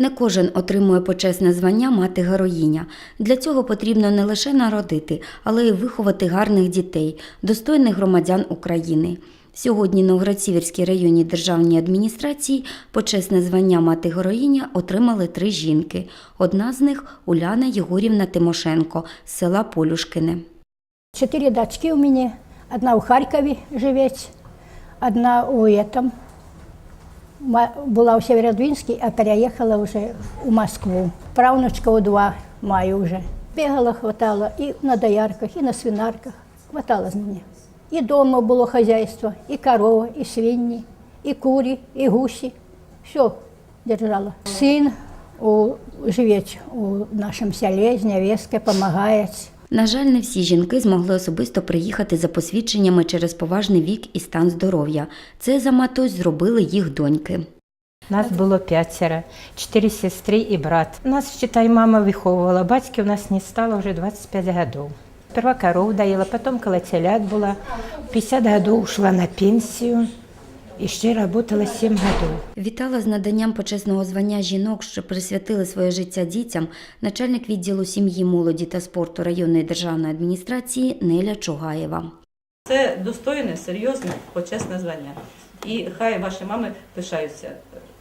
Не кожен отримує почесне звання мати героїня. Для цього потрібно не лише народити, але й виховати гарних дітей, достойних громадян України. Сьогодні на Новгород-Сіверській районній державній адміністрації почесне звання мати героїня отримали три жінки. Одна з них Уляна Єгорівна Тимошенко з села Полюшкине. Чотири дочки у мене. Одна у Харкові живе, одна у этом. Була у Сєвєродвінській, а переїхала вже у Москву. Правнучка у два маю вже. Бігала, хватала і на доярках, і на свинарках. Хватало з мене. І вдома було хазяйство, і корова, і свині, і курі, і гусі. Все держала. Син у, живе у нашому селі, з невесткою, допомагає. На жаль, не всі жінки змогли особисто приїхати за посвідченнями через поважний вік і стан здоров'я. Це за матусь зробили їх доньки. Нас було п'ятеро, чотири сестри і брат. Нас, считай, мама виховувала. Батьки у нас не стало вже 25 років. Сперва коров доїла, потім коли телят була. В 50 років ушла на пенсію і ще працювала 7 років. Вітала з наданням почесного звання жінок, що присвятили своє життя дітям, начальник відділу сім'ї, молоді та спорту районної державної адміністрації Неля Чугаєва. Це достойне, серйозне, почесне звання. І хай ваші мами пишаються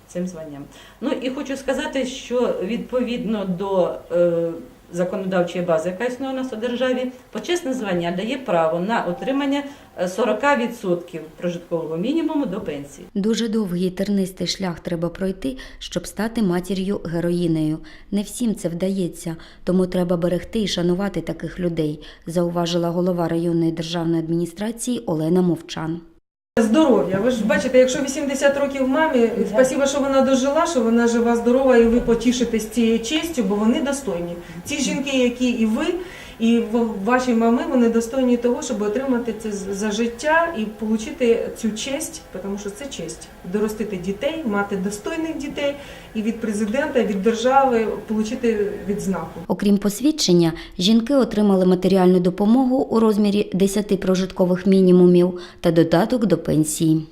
цим званням. Ну і хочу сказати, що відповідно до е, законодавчої бази, яка існує у нас у державі, почесне звання дає право на отримання е, 40% прожиткового мінімуму до пенсії. Дуже довгий тернистий шлях треба пройти, щоб стати матір'ю героїнею. Не всім це вдається, тому треба берегти і шанувати таких людей, зауважила голова районної державної адміністрації Олена Мовчан. Здоров'я. Ви ж бачите, якщо 80 років мамі, спасіба, що вона дожила, що вона жива, здорова, і ви потішитесь цією честю, бо вони достойні. Ці жінки, які і ви, і ваші мами, вони достойні того, щоб отримати це за життя і отримати цю честь, тому що це честь. Доростити дітей, мати достойних дітей і від президента, від держави отримати відзнаку. Окрім посвідчення, жінки отримали матеріальну допомогу у розмірі 10 прожиткових мінімумів та додаток до пенсії.